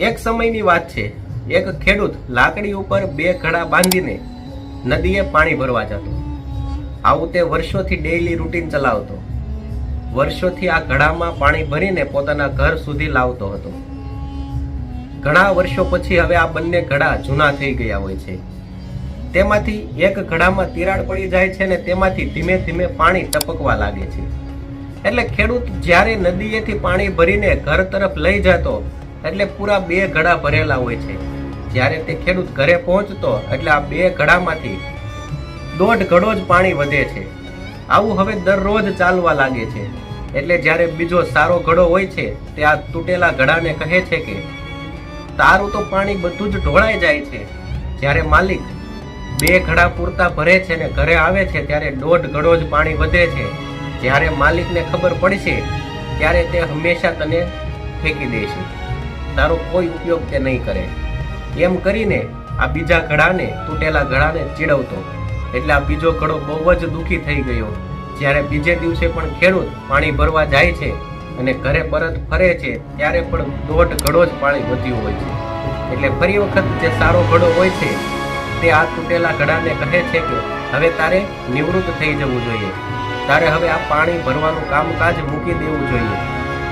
એક સમયની વાત છે. એક ખેડૂત લાકડી ઉપર બે ઘડા બાંધીને નદીએ પાણી ભરવા જતો. આવું તે વર્ષોથી ડેઈલી રૂટીન ચલાવતો. વર્ષોથી આ ઘડામાં પાણી ભરીને પોતાના ઘર સુધી લાવતો હતો. ઘણા વર્ષો પછી હવે આ બંને ઘડા જૂના થઈ ગયા હોય છે. તેમાંથી એક ઘડામાં તિરાડ પડી જાય છે ને તેમાંથી ધીમે ધીમે પાણી ટપકવા લાગે છે. એટલે ખેડૂત જ્યારે નદીએથી પાણી ભરીને ઘર તરફ લઈ જતો એટલે પૂરા બે ઘડા ભરેલા હોય છે. જ્યારે તે ખેડૂત ઘરે પહોંચતો, એટલે આ બે ઘડામાંથી દોઢ ઘડો જ પાણી વધે છે. આવું હવે દરરોજ ચાલવા લાગે છે. એટલે જ્યારે બીજો સારો ઘડો હોય છે, તે આ તૂટેલા ઘડાને કહે છે કે, તારું તો પાણી બધું જ ઢોળાઈ જાય છે. જ્યારે માલિક બે ઘડા પૂરતા ભરે છે ને ઘરે આવે છે, ત્યારે દોઢ ઘડો જ પાણી વધે છે. જ્યારે માલિકને ખબર પડશે, ત્યારે તે હંમેશા તને ફેંકી દેશે તારો કોઈ ઉપયોગ તે નહીં કરે. એમ કરીને આ બીજા ઘડાને તૂટેલા ઘડાને ચીડવતો. એટલે આ બીજો ઘડો બહુ જ દુઃખી થઈ ગયો. જ્યારે બીજે દિવસે પણ ખેડૂત પાણી ભરવા જાય છે અને ઘરે પરત ફરે છે, ત્યારે પણ દોઢ ઘડો જ પાણી વધ્યું હોય છે. એટલે ફરી વખત જે સારો ઘડો હોય છે, તે આ તૂટેલા ઘડાને કહે છે કે, હવે તારે નિવૃત્ત થઈ જવું જોઈએ. તારે હવે આ પાણી ભરવાનું કામકાજ મૂકી દેવું જોઈએ.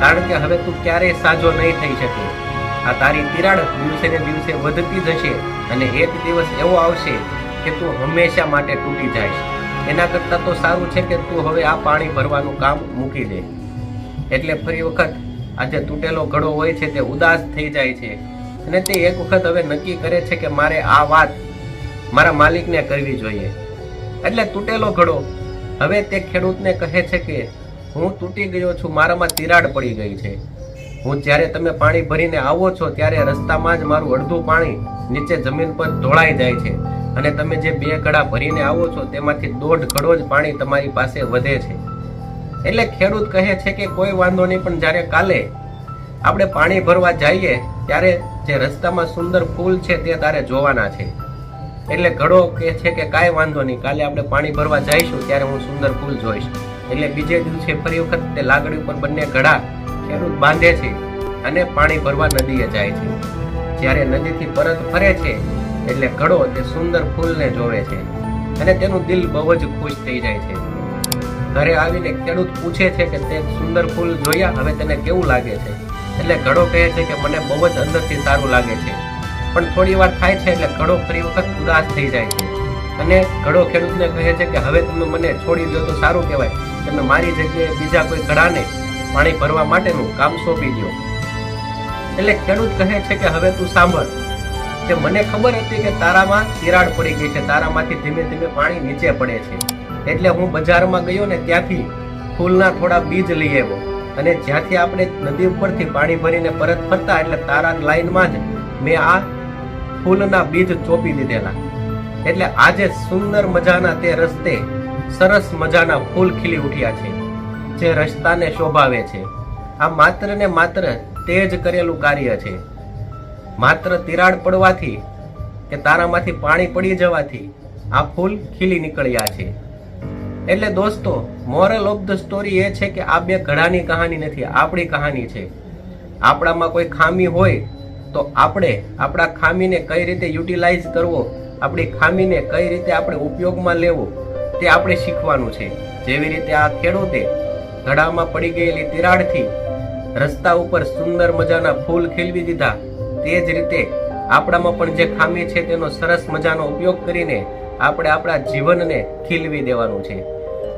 કારણ કે હવે તું ક્યારેય સાજો નહીં થઈ શકે. આ તારી તિરાડ દિવસે ને દિવસે વધતી જશે અને એક દિવસ એવો આવશે કે તું હંમેશા માટે તૂટી જાય એના કરતાં તો સારું છે કે તું હવે આ પાણી ભરવાનું કામ મૂકી દે. એટલે ફરી વખત આ જે તૂટેલો ઘડો હોય છે તે ઉદાસ થઈ જાય છે. અને તે એક વખત હવે નક્કી કરે છે કે મારે આ વાત મારા માલિકને કરવી જોઈએ. એટલે તૂટેલો ઘડો હવે તે ખેડૂતને કહે છે કે હું તૂટી ગયો છું, મારામાં તિરાડ પડી ગઈ છે. હું જ્યારે તમે પાણી ભરીને આવો છો, ત્યારે રસ્તામાં જ મારું અડધું પાણી નીચે જમીન પર ઢોળાઈ જાય છે. અને તમે જે બે ઘડા ભરીને આવો છો, તેમાંથી દોઢ ઘડો જ પાણી તમારી પાસે વધે છે. એટલે ખેડૂત કહે છે કે કોઈ વાંધો નહીં, પણ જ્યારે કાલે આપણે પાણી ભરવા જઈએ, ત્યારે જે રસ્તામાં સુંદર ફૂલ છે, તે તારે જોવાના છે. એટલે ઘડો કહે છે કે કાંઈ વાંધો નહીં, કાલે આપણે પાણી ભરવા જઈશું, ત્યારે હું સુંદર ફૂલ જોઈશ. એટલે બીજે દિવસે ફરી વખત તે લાગણી ઉપર બંને ઘડા ખેડૂત બાંધે છે અને પાણી ભરવા નદીએ જાય છે. જ્યારે નદીથી પરત ફરે છે, એટલે ઘડો તે સુંદર ફૂલને જોવે છે અને તેનું દિલ બહુ જ ખુશ થઈ જાય છે. ઘરે આવીને ખેડૂત પૂછે છે કે તે સુંદર ફૂલ જોયા, હવે તેને કેવું લાગે છે? એટલે ઘડો કહે છે કે મને બહુ જ અંદરથી સારું લાગે છે. પણ થોડી વાર થાય છે, એટલે ઘડો ફરી વખત ઉદાસ થઈ જાય છે. અને ઘડો ખેડૂતને કહે છે કે હવે તમે મને છોડી દો તો સારું કહેવાય. તમે મારી જગ્યાએ બીજા કોઈ ઘડાને પાણી ભરવા માટેનું કામ સોંપી દો એટલે ખેડૂત કહે છે કે હવે તું સાંભળ, કે મને ખબર હતી કે તારામાં તિરાડ પડી ગઈ છે, તારામાંથી ધીમે ધીમે પાણી નીચે પડે છે. એટલે હું બજારમાં ગયો ને ત્યાંથી ફૂલના થોડા બીજ લઈ આવ્યો. અને જ્યાંથી આપણે નદી ઉપરથી પાણી ભરીને પરત ફરતા, એટલે તારા લાઈનમાં જ મેં આ ફૂલના બીજ ચોપી દીધેલા. એટલે આજે સુંદર મજાના તે રસ્તે સરસ મજાના ફૂલ ખીલી ઉઠ્યા છે. જે રસ્તાને શોભાવે છે. આ માત્ર ને માત્ર તે જ કરેલું કાર્ય છે. માત્ર તિરાડ પડવાથી કે તારામાંથી પાણી પડી જવાથી આ ફૂલ ખીલી નીકળ્યા છે. એટલે દોસ્તો મોરલ ઓફ ધ સ્ટોરી એ છે કે આ બે ઘડાની કહાની નથી, આપણી કહાની છે. આપણામાં કોઈ ખામી હોય તો આપણે આપણા ખામીને કઈ રીતે યુટિલાઇઝ કરવો, આપણી ખામીને કઈ રીતે આપણે ઉપયોગમાં લેવો, તે આપણે શીખવાનું છે. જેવી રીતે આ ખેડૂતે ઘડામાં પડી ગયેલી તિરાડથી રસ્તા ઉપર સુંદર મજાના ફૂલ ખીલવી દીધા. તે જ રીતે આપણામાં પણ જે ખામી છે તેનો સરસ મજાનો ઉપયોગ કરીને આપણે આપણા જીવનને ખીલવી દેવાનું છે.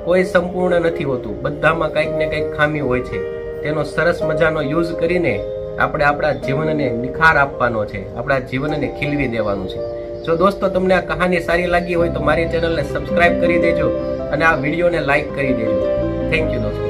કોઈ સંપૂર્ણ નથી હોતું. બધામાં કંઈક ને કંઈક ખામી હોય છે. તેનો સરસ મજાનો યુઝ કરીને આપણે આપણા જીવનને નિખાર આપવાનો છે. આપણા જીવનને ખીલવી દેવાનું છે. જો દોસ્તો તમને આ કહાની સારી લાગી હોય તો મારી ચેનલને સબસ્ક્રાઇબ કરી દેજો અને આ વિડીયોને લાઇક કરી દેજો. થેન્ક યુ દોસ્તો.